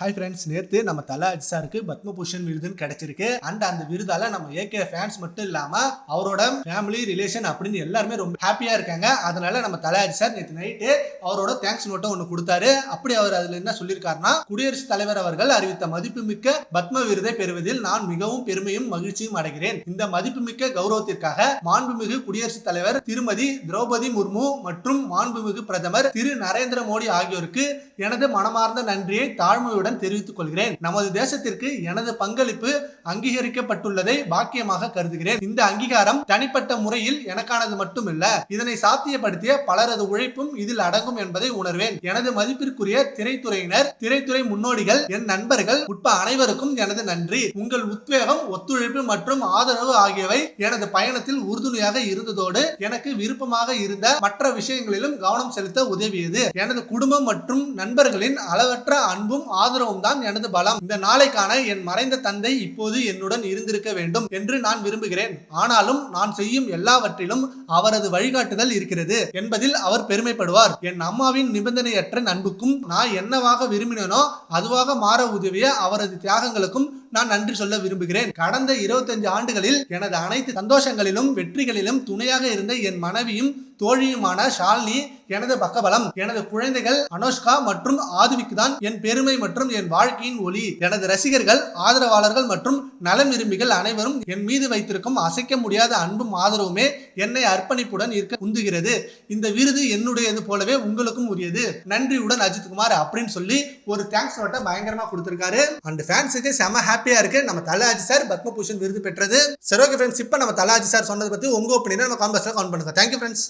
Hi friends நேற்று நம்ம தலா அஜிசாருக்கு பத்மபூஷன் விருதுன்னு கிடைச்சிருக்கு. அண்ட் அந்த விருதால நம்ம ஏகே ஃபேன்ஸ் மட்டும் இல்லாம அவரோட ஃபேமிலி ரிலேஷன் அப்படின்னு எல்லாருமே ரொம்ப ஹாப்பியா இருக்காங்க. அதனால நம்ம தல அஜிசார் நேற்று நைட்டு அவரோட தேங்க்ஸ் நோட்டை ஒன்று கொடுத்தாரு. அப்படி அவர் அதுல என்ன சொல்லியிருக்காருன்னா குடியரசுத் தலைவர் அவர்கள் அறிவித்த மதிப்புமிக்க பத்ம விருதை பெறுவதில் நான் மிகவும் பெருமையும் மகிழ்ச்சியும் அடைகிறேன். இந்த மதிப்புமிக்க கௌரவத்திற்காக மாண்புமிகு குடியரசுத் தலைவர் திருமதி திரௌபதி முர்மு மற்றும் மாண்புமிகு பிரதமர் திரு நரேந்திர மோடி ஆகியோருக்கு எனது மனமார்ந்த நன்றியை தாழ்மையுடன் தெரிவித்துக் கொள்கிறேன். நமது தேசத்திற்கு எனது பங்களிப்பு அங்கீகரிக்கப்பட்டுள்ளதை பாக்கியமாக கருதுகிறேன். இந்த அங்கீகாரம் தனிப்பட்ட முறையில் எனக்கானது மட்டுமல்ல இதனை சாத்தியப்படுத்திய பலரது உழைப்பும் இதில் அடங்கும் என்பதை உணர்வேன். எனது மதிப்பிற்குரிய திரைத்துறையினர் திரைத்துறை முன்னோடிகள் என் நண்பர்கள் உட்பட அனைவருக்கும் எனது நன்றி. உங்கள் உத்வேகம் ஒத்துழைப்பு மற்றும் ஆதரவு ஆகியவை எனது பயணத்தில் உறுதுணையாக இருந்ததோடு எனக்கு விருப்பமாக இருந்த மற்ற விஷயங்களிலும் கவனம் செலுத்த உதவியது. எனது குடும்பம் மற்றும் நண்பர்களின் அளவற்ற அன்பும் ஆதரவு ஆதரவும் தான் எனது பலம். இந்த நாளைக்கான என் மறைந்த தந்தை இப்போது என்னுடன் இருந்திருக்க வேண்டும் என்று நான் விரும்புகிறேன். ஆனாலும் நான் செய்யும் எல்லாவற்றிலும் அவரது வழிகாட்டுதல் இருக்கிறது என்பதில் அவர் பெருமைப்படுவார். என் அம்மாவின் நிபந்தனையற்ற நண்புக்கும் நான் என்னவாக விரும்பினேனோ அதுவாக மாற உதவிய அவரது தியாகங்களுக்கும் நான் நன்றி சொல்ல விரும்புகிறேன். கடந்த 25 ஆண்டுகளில் எனது அனைத்து சந்தோஷங்களிலும் வெற்றிகளிலும் துணையாக இருந்த என் மனைவியும் தோழியுமான ஷாலினி எனது பக்கபலம் எனது குழந்தைகள் அனோஷ்கா மற்றும் ஆதுவிக்கு தான் என் பெருமை மற்றும் என் வாழ்க்கையின் ஒளி. எனது ரசிகர்கள் ஆதரவாளர்கள் மற்றும் நலம் விரும்பிகள் அனைவரும் என் மீது வைத்திருக்கும் அசைக்க முடியாத அன்பும் ஆதரவுமே என்னை அர்ப்பணிப்புடன் இருக்க உந்துகிறது. இந்த விருது என்னுடையது போலவே உங்களுக்கும் உரியது. நன்றியுடன் அஜித்குமார் அப்படின்னு சொல்லி ஒரு தேங்க்ஸ் நோட்டை பயங்கரமா கொடுத்திருக்காரு. அண்ட் ஃபேன்ஸுக்கு செம ஹாப்பியா இருக்கு. நம்ம தலாஜி சார் பத்மபூஷன் விருது பெற்றது. சரி ஓகே ஃப்ரெண்ட்ஸ் இப்போ நம்ம தலாஜி சார் சொன்னதை பத்தி உங்க ஒப்பீனியன் நம்ம காம்பஸ்ல கவுண்ட் பண்ணுங்க. Thank you friends